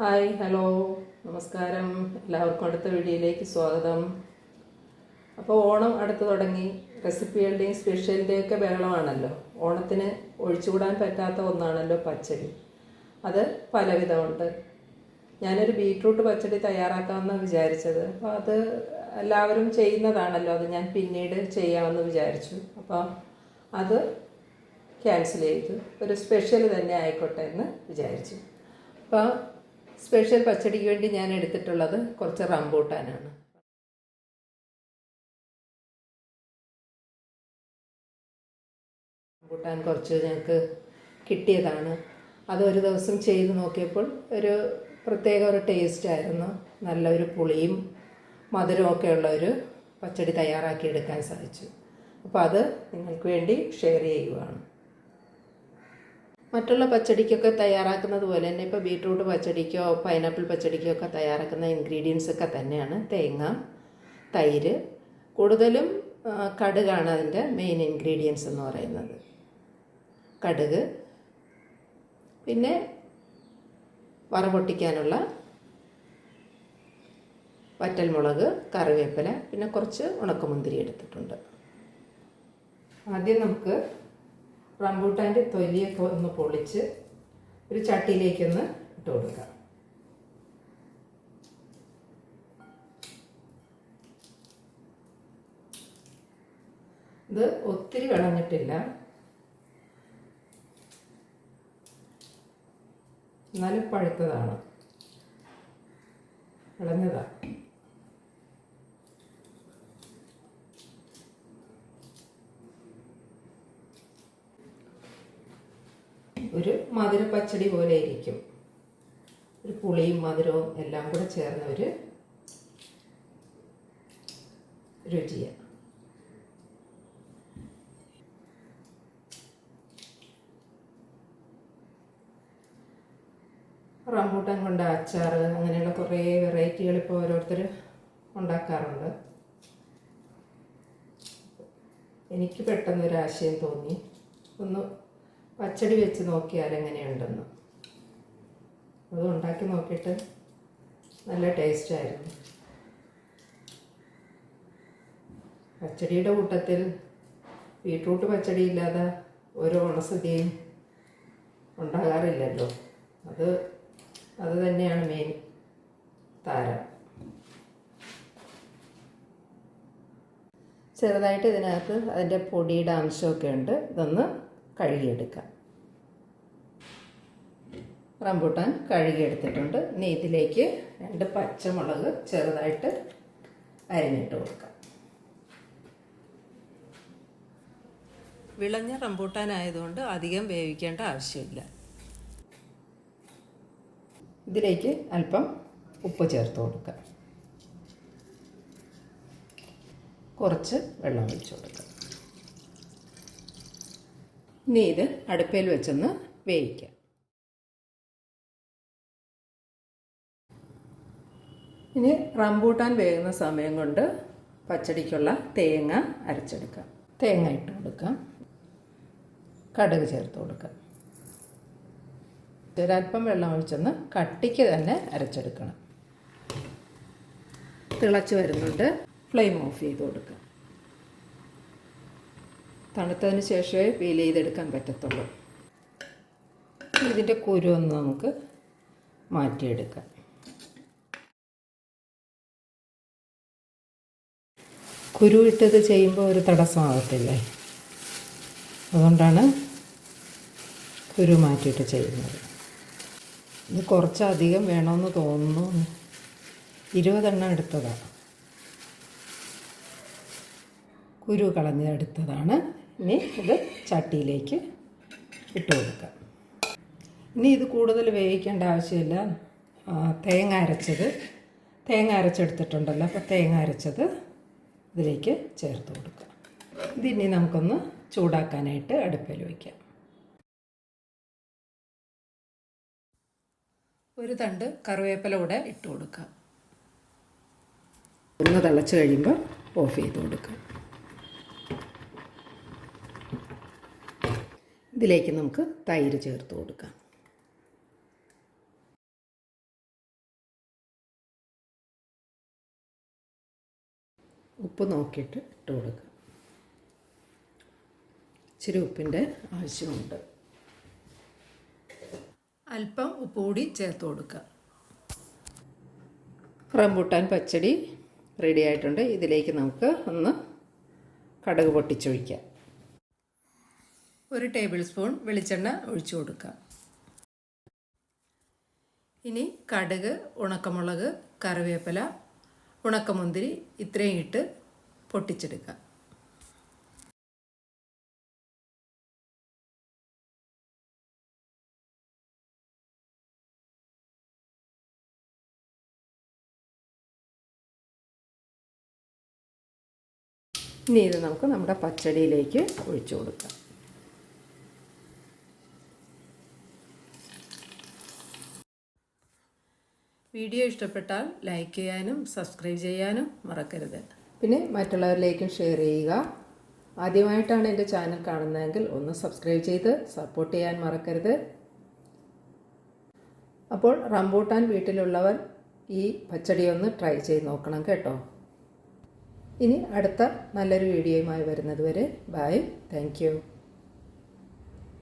Hi hello നമസ്കാരം. എല്ലാവർക്കും അടുത്ത വീഡിയോയിലേക്ക് സ്വാഗതം. അപ്പോൾ ഓണം അടുത്ത് തുടങ്ങി. റെസിപ്പികളുടെയും സ്പെഷ്യലിന്റെയും ഒക്കെ ബഹളമാണല്ലോ. ഓണത്തിന് ഒഴിച്ചുകൂടാൻ പറ്റാത്ത ഒന്നാണല്ലോ പച്ചടി. അത് പലവിധമുണ്ട്. ഞാനൊരു ബീട്രൂട്ട് പച്ചടി തയ്യാറാക്കാമെന്ന് വിചാരിച്ചത്. അപ്പോൾ അത് എല്ലാവരും ചെയ്യുന്നതാണല്ലോ. അത് ഞാൻ പിന്നീട് ചെയ്യാമെന്ന് വിചാരിച്ചു. അപ്പോൾ അത് ക്യാൻസൽ ചെയ്തു. ഒരു സ്പെഷ്യൽ തന്നെ ആയിക്കോട്ടെ എന്ന് വിചാരിച്ചു. അപ്പോൾ സ്പെഷ്യൽ പച്ചടിക്ക് വേണ്ടി ഞാൻ എടുത്തിട്ടുള്ളത് കുറച്ച് റംബൂട്ടാനാണ്. റംബൂട്ടാൻ കുറച്ച് ഞങ്ങൾക്ക് കിട്ടിയതാണ്. അത് ഒരു ദിവസം ചെയ്ത് നോക്കിയപ്പോൾ ഒരു പ്രത്യേക ഒരു ടേസ്റ്റ് ആയിരുന്നു. നല്ലൊരു പുളിയും മധുരവും ഒക്കെ ഉള്ള ഒരു പച്ചടി തയ്യാറാക്കി എടുക്കാൻ സാധിച്ചു. അപ്പോൾ അത് നിങ്ങൾക്ക് വേണ്ടി ഷെയർ ചെയ്യുവാണ്. മറ്റുള്ള പച്ചടിക്കൊക്കെ തയ്യാറാക്കുന്നത് പോലെ തന്നെ ഇപ്പോൾ ബീട്രൂട്ട് പച്ചടിക്കോ പൈനാപ്പിൾ പച്ചടിക്കോ ഒക്കെ തയ്യാറാക്കുന്ന ഇൻഗ്രീഡിയൻസ് ഒക്കെ തന്നെയാണ്. തേങ്ങ തൈര്. കൂടുതലും കടുകാണ് അതിന്റെ മെയിൻ ഇൻഗ്രീഡിയൻസ് എന്ന് പറയുന്നത്. കടുക്. പിന്നെ വറപൊട്ടിക്കാനുള്ള വറ്റൽമുളക് കറിവേപ്പില പിന്നെ കുറച്ച് ഉണക്കമുന്തിരി എടുത്തിട്ടുണ്ട്. ആദ്യം നമുക്ക് റംബൂട്ടാന്റെ തൊലിയൊക്കെ ഒന്ന് പൊളിച്ച് ഒരു ചട്ടിയിലേക്കൊന്ന് ഇട്ട് കൊടുക്കാം. ഇത് ഒത്തിരി വിളഞ്ഞിട്ടില്ല എന്നാലും പഴുത്തതാണ്. വിളഞ്ഞതാണ് ഒരു മധുര പച്ചടി പോലെ ഇരിക്കും. ഒരു പുളിയും മധുരവും എല്ലാം കൂടെ ചേർന്ന ഒരു രുചിയാണ് റംബൂട്ടാൻ കൊണ്ട് അച്ചാർ അങ്ങനെയുള്ള കുറേ വെറൈറ്റികൾ ഇപ്പോൾ ഓരോരുത്തർ ഉണ്ടാക്കാറുണ്ട്. എനിക്ക് പെട്ടെന്നൊരാശയം തോന്നി. ഒന്ന് പച്ചടി വെച്ച് നോക്കിയാൽ എങ്ങനെയുണ്ടെന്ന്. അത് ഉണ്ടാക്കി നോക്കിയിട്ട് നല്ല ടേസ്റ്റ് ആയിരുന്നു. പച്ചടിയുടെ കൂട്ടത്തിൽ ബീട്രൂട്ട് പച്ചടി ഇല്ലാതെ ഒരു ഓണസദ്യയും ഉണ്ടാകാറില്ലല്ലോ. അത് അത് തന്നെയാണ് മെയിൻ താരം. ചെറുതായിട്ട് ഇതിനകത്ത് അതിന്റെ പൊടിയുടെ അംശമൊക്കെ ഉണ്ട്. ഇതൊന്ന് കഴുകിയെടുക്കാം. റംബൂട്ടാൻ കഴുകിയെടുത്തിട്ടുണ്ട്. ഇനി ഇതിലേക്ക് രണ്ട് പച്ചമുളക് ചെറുതായിട്ട് അരിഞ്ഞിട്ട് കൊടുക്കാം. വിളഞ്ഞ റംബൂട്ടാൻ ആയതുകൊണ്ട് അധികം വേവിക്കേണ്ട ആവശ്യമില്ല. ഇതിലേക്ക് അല്പം ഉപ്പ് ചേർത്ത് കൊടുക്കാം. കുറച്ച് വെള്ളം ഒഴിച്ചു കൊടുക്കാം. ഇനി ഇത് അടുപ്പയിൽ വെച്ചൊന്ന് വേവിക്കാം. ഇനി റംബൂട്ടാൻ വേകുന്ന സമയം കൊണ്ട് പച്ചടിക്കുള്ള തേങ്ങ അരച്ചെടുക്കാം. തേങ്ങ ഇട്ട് കൊടുക്കാം. കടുക് ചേർത്ത് കൊടുക്കാം. ഒരല്പം വെള്ളം ഒഴിച്ചൊന്ന് കട്ടിക്ക് തന്നെ അരച്ചെടുക്കണം. തിളച്ച് വരുന്നുണ്ട്. ഫ്ലെയിം ഓഫ് ചെയ്ത് കൊടുക്കുക തണുത്തതിന് ശേഷമേ പീൽ ചെയ്തെടുക്കാൻ പറ്റത്തുള്ളൂ. ഇതിന്റെ കുരു ഒന്ന് നമുക്ക് മാറ്റിയെടുക്കാം. കുരു ഇട്ടത് ചെയ്യുമ്പോൾ ഒരു തടസ്സമാകത്തില്ലേ അതുകൊണ്ടാണ് കുരു മാറ്റിയിട്ട് ചെയ്യുന്നത്. ഇത് കുറച്ചധികം വേണമെന്ന് തോന്നുന്നു. ഇരുപതെണ്ണം എടുത്തതാണ് കുരു കളഞ്ഞെടുത്തതാണ് ഇനി ഇത് ചട്ടിയിലേക്ക് ഇട്ട് കൊടുക്കാം. ഇനി ഇത് കൂടുതൽ വേവിക്കേണ്ട ആവശ്യമില്ല. തേങ്ങ അരച്ചത് തേങ്ങ അരച്ചെടുത്തിട്ടുണ്ടല്ലോ അപ്പോൾ തേങ്ങ അരച്ചത് ഇതിലേക്ക് ചേർത്ത് കൊടുക്കാം. ഇതിനി നമുക്കൊന്ന് ചൂടാക്കാനായിട്ട് അടുപ്പിൽ വയ്ക്കാം ഒരു തണ്ട് കറിവേപ്പില കൂടെ ഇട്ട് കൊടുക്കാം. ഒന്ന് തിളച്ച് കഴിയുമ്പോൾ ഓഫ് ചെയ്ത് കൊടുക്കാം. ഇതിലേക്ക് നമുക്ക് തൈര് ചേർത്ത് കൊടുക്കാം. ഉപ്പ് നോക്കിയിട്ട് ഇട്ട് കൊടുക്കുക ഇച്ചിരി ഉപ്പിന്റെ ആവശ്യമുണ്ട്. അല്പം ഉപ്പ് കൂടി ചേർത്ത് കൊടുക്കുക റംബൂട്ടാൻ പച്ചടി റെഡി ആയിട്ടുണ്ട്. ഇതിലേക്ക് നമുക്ക് ഒന്ന് കടുക് പൊട്ടിച്ചൊഴിക്കാം. ഒരു ടേബിൾ സ്പൂൺ വെളിച്ചെണ്ണ ഒഴിച്ചു കൊടുക്കുക ഇനി കടുക് ഉണക്കമുളക് കറിവേപ്പില ഉണക്കമുന്തിരി ഇത്രയും ഇട്ട് പൊട്ടിച്ചെടുക്കുക ഇനി ഇത് നമുക്ക് നമ്മുടെ പച്ചടിയിലേക്ക് ഒഴിച്ചു കൊടുക്കാം. വീഡിയോ ഇഷ്ടപ്പെട്ടാൽ ലൈക്ക് ചെയ്യാനും സബ്സ്ക്രൈബ് ചെയ്യാനും മറക്കരുത്. പിന്നെ മറ്റുള്ളവരിലേക്കും ഷെയർ ചെയ്യുക. ആദ്യമായിട്ടാണ് എന്റെ ചാനൽ കാണുന്നതെങ്കിൽ ഒന്ന് സബ്സ്ക്രൈബ് ചെയ്ത് സപ്പോർട്ട് ചെയ്യാൻ മറക്കരുത്. അപ്പോൾ റംബൂട്ടാൻ വീട്ടിലുള്ളവർ ഈ പച്ചടി ഒന്ന് ട്രൈ ചെയ്ത് നോക്കണം കേട്ടോ. ഇനി അടുത്ത നല്ലൊരു വീഡിയോയുമായി വരുന്നത് വരെ ബൈ. താങ്ക്